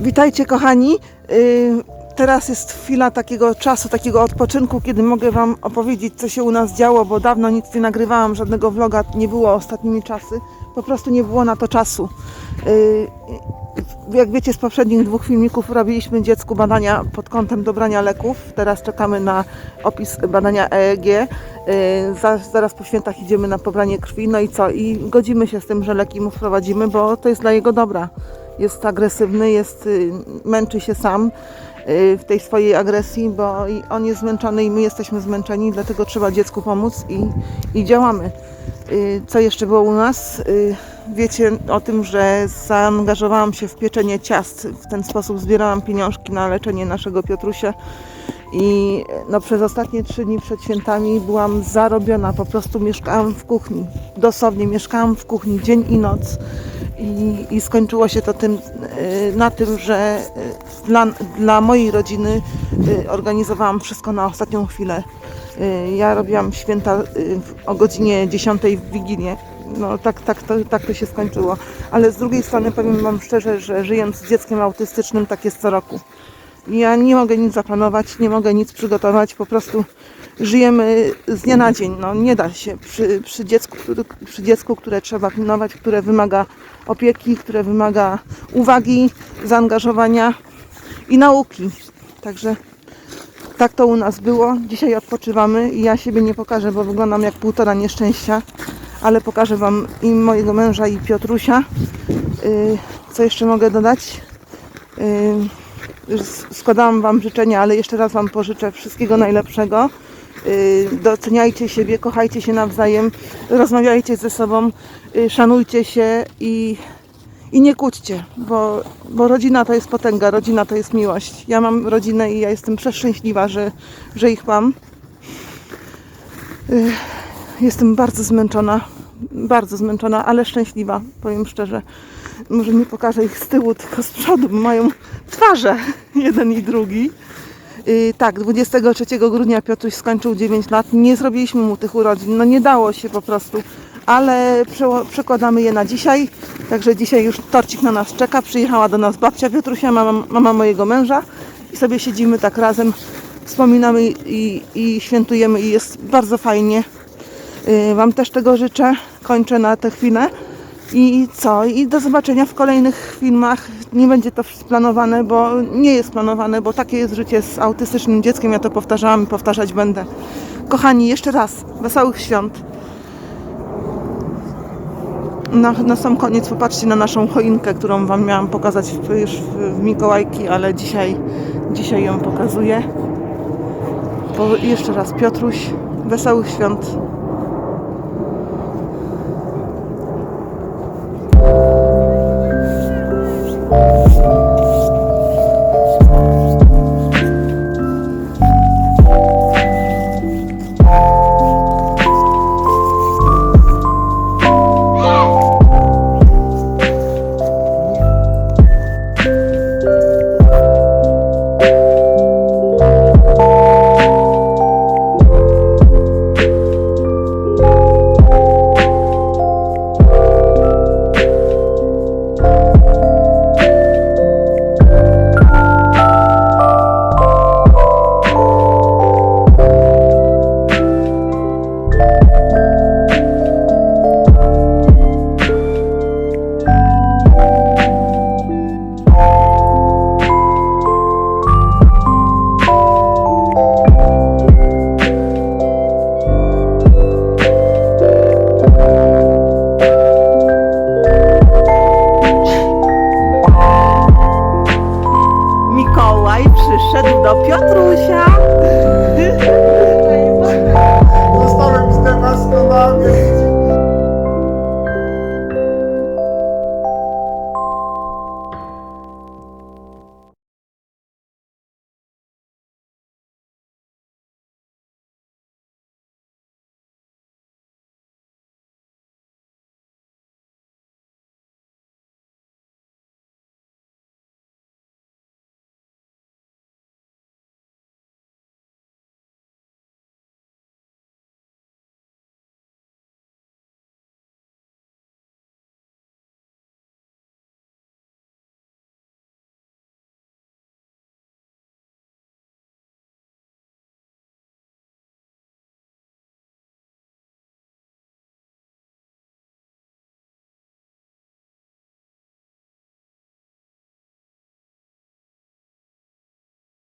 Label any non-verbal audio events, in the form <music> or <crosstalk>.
Witajcie kochani. Yy, Teraz jest chwila takiego czasu, takiego odpoczynku, kiedy mogę Wam opowiedzieć, co się u nas działo, bo dawno nic nie nagrywałam, żadnego vloga nie było ostatnimi czasy. Po prostu nie było na to czasu. Yy, Jak wiecie z poprzednich dwóch filmików robiliśmy dziecku badania pod kątem dobrania leków. Teraz czekamy na opis badania EEG. Za- Zaraz po świętach idziemy na pobranie krwi. No i co? I godzimy się z tym, że leki mu wprowadzimy, bo to jest dla jego dobra. Jest agresywny, jest, y, męczy się sam y, w tej swojej agresji, bo on jest zmęczony i my jesteśmy zmęczeni, dlatego trzeba dziecku pomóc i, i działamy. Y, Co jeszcze było u nas? Wiecie o tym, że zaangażowałam się w pieczenie ciast. W ten sposób zbierałam pieniążki na leczenie naszego Piotrusia. I no, przez ostatnie trzy dni przed świętami byłam zarobiona. Po prostu mieszkałam w kuchni. Dosłownie mieszkałam w kuchni dzień i noc. I, i skończyło się to tym, y, na tym, że y, dla, dla mojej rodziny y, organizowałam wszystko na ostatnią chwilę. Ja robiłam święta o godzinie 10 w Wigilię. No tak, tak, to, tak to się skończyło. Ale z drugiej strony powiem Wam szczerze, że żyjąc z dzieckiem autystycznym tak jest co roku. Ja nie mogę nic zaplanować, nie mogę nic przygotować, po prostu żyjemy z dnia na dzień. No, nie da się przy, przy, dziecku, przy dziecku, które trzeba pilnować, które wymaga opieki, które wymaga uwagi, zaangażowania i nauki. Także tak to u nas było. Dzisiaj odpoczywamy i ja siebie nie pokażę, bo wyglądam jak półtora nieszczęścia, ale pokażę Wam i mojego męża i Piotrusia. Yy, co jeszcze mogę dodać? Yy, składałam Wam życzenia, ale jeszcze raz Wam pożyczę wszystkiego najlepszego. Yy, Doceniajcie siebie, kochajcie się nawzajem, rozmawiajcie ze sobą, yy, szanujcie się i, i nie kłóćcie, bo, bo rodzina to jest potęga, rodzina to jest miłość. Ja mam rodzinę i ja jestem przeszczęśliwa, że, że ich mam. Yy, Jestem bardzo zmęczona, bardzo zmęczona, ale szczęśliwa, powiem szczerze. Może nie pokażę ich z tyłu, tylko z przodu, bo mają twarze, <laughs> jeden i drugi. Yy, tak, 23 grudnia Piotruś skończył 9 lat. Nie zrobiliśmy mu tych urodzin, no nie dało się po prostu, ale przekładamy je na dzisiaj. Także dzisiaj już torcik na nas czeka. Przyjechała do nas babcia Piotrusia, mama, mama mojego męża i sobie siedzimy tak razem, wspominamy i, i świętujemy i jest bardzo fajnie. Yy, Wam też tego życzę. Kończę na tę chwilę. I co? I do zobaczenia w kolejnych filmach. Nie będzie to planowane, bo nie jest planowane, bo takie jest życie z autystycznym dzieckiem. Ja to powtarzałam i powtarzać będę. Kochani, jeszcze raz wesołych świąt. Na, na sam koniec popatrzcie na naszą choinkę, którą Wam miałam pokazać już w, w Mikołajki, ale dzisiaj, dzisiaj ją pokazuję. Po, jeszcze raz Piotruś, wesołych świąt. Mikołaj przyszedł do Piotrusia.